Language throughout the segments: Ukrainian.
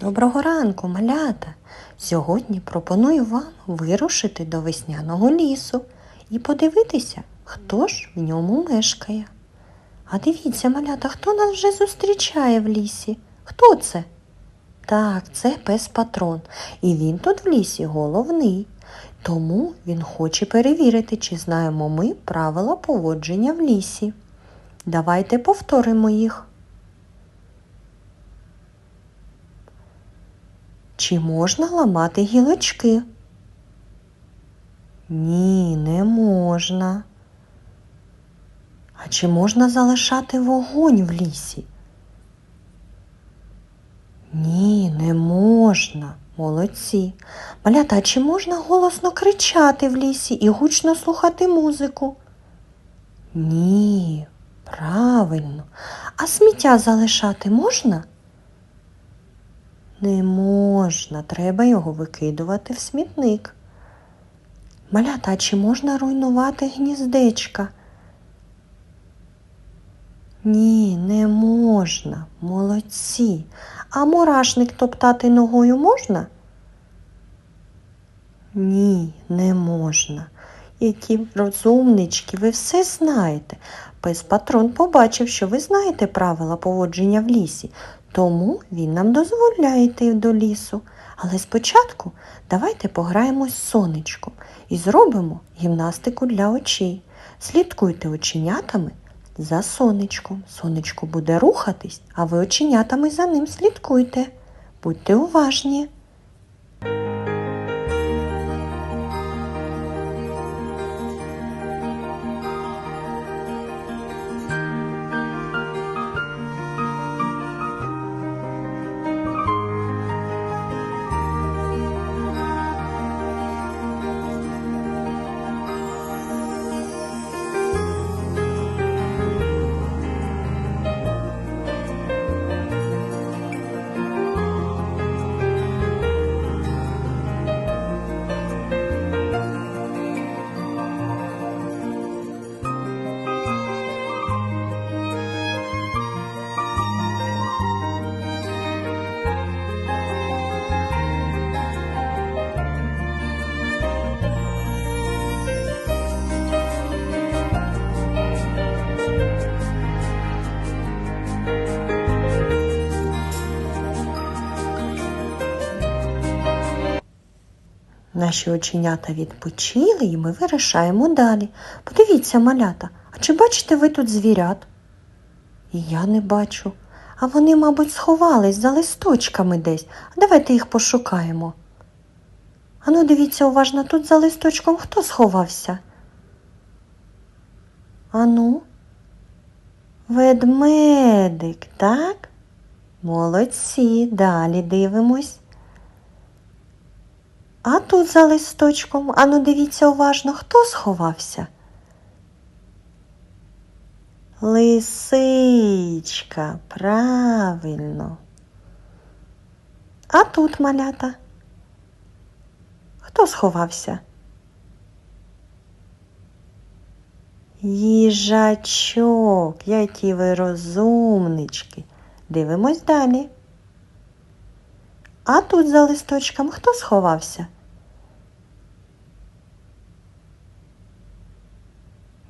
Доброго ранку, малята! Сьогодні пропоную вам вирушити до весняного лісу і подивитися, хто ж в ньому мешкає. А дивіться, малята, хто нас вже зустрічає в лісі? Хто це? Так, це пес патрон, і він тут в лісі головний. Тому він хоче перевірити, чи знаємо ми правила поводження в лісі. Давайте повторимо їх. Чи можна ламати гілочки? Ні, не можна. А чи можна залишати вогонь в лісі? Ні, не можна. Молодці. Малята, а чи можна голосно кричати в лісі і гучно слухати музику? Ні, правильно. А сміття залишати можна? Не можна, треба його викидувати в смітник. Малята, а чи можна руйнувати гніздечка? Ні, не можна. Молодці. А мурашник топтати ногою можна? Ні, не можна. Які розумнички, ви все знаєте. Пес патрон побачив, що ви знаєте правила поводження в лісі, тому він нам дозволяє йти до лісу. Але спочатку давайте пограємось з сонечком і зробимо гімнастику для очей. Слідкуйте оченятами за сонечком. Сонечко буде рухатись, а ви оченятами за ним слідкуйте. Будьте уважні. Наші оченята відпочили і ми вирішаємо далі. Подивіться, малята, а чи бачите ви тут звірят? Я не бачу. А вони, мабуть, сховались за листочками десь. Давайте їх пошукаємо. Ану, дивіться уважно, тут за листочком хто сховався? Ану, ведмедик, так? Молодці, далі дивимось. А тут за листочком, ану дивіться уважно, хто сховався? Лисичка, правильно. А тут малята. Хто сховався? Їжачок, які ви розумнички. Дивимось далі. А тут за листочком хто сховався?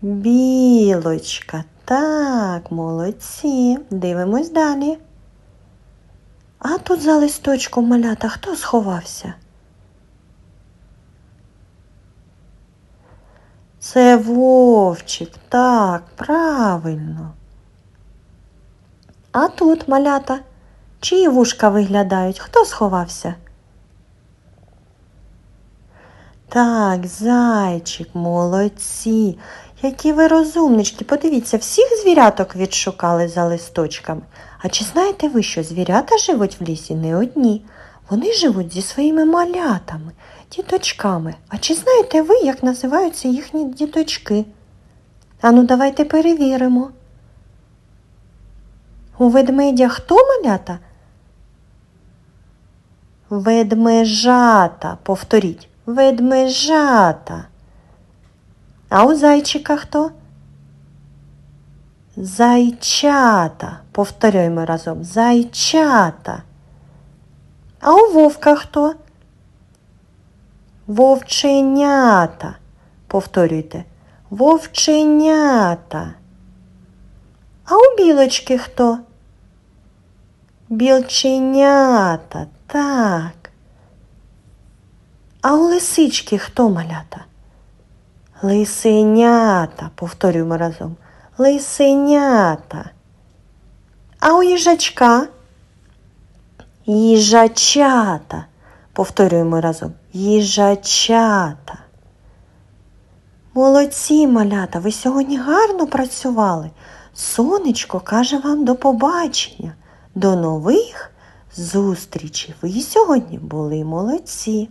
Білочка. Так, молодці. Дивимось далі. А тут за листочком малята хто сховався? Це вовчик, так, правильно. А тут малята, чиї вушка виглядають? Хто сховався? Так, зайчик, молодці. Які ви розумнички. Подивіться, всіх звіряток відшукали за листочками. А чи знаєте ви, що звірята живуть в лісі не одні? Вони живуть зі своїми малятами, діточками. А чи знаєте ви, як називаються їхні діточки? Ану, давайте перевіримо. У ведмедя хто малята? Ведмежата. Повторіть. Ведмежата. А у зайчика хто? Зайчата. Повторюємо разом. Зайчата. А у вовка хто? Вовченята. Повторюйте. Вовченята. А у білочки хто? Білченята. Так. А у лисички хто малята? Лисенята. Повторюємо разом. Лисенята. А у їжачка? Їжачата. Повторюємо разом. Їжачата. Молодці, малята, ви сьогодні гарно працювали. Сонечко каже вам до побачення. До нових зустрічей. Ви сьогодні були молодці.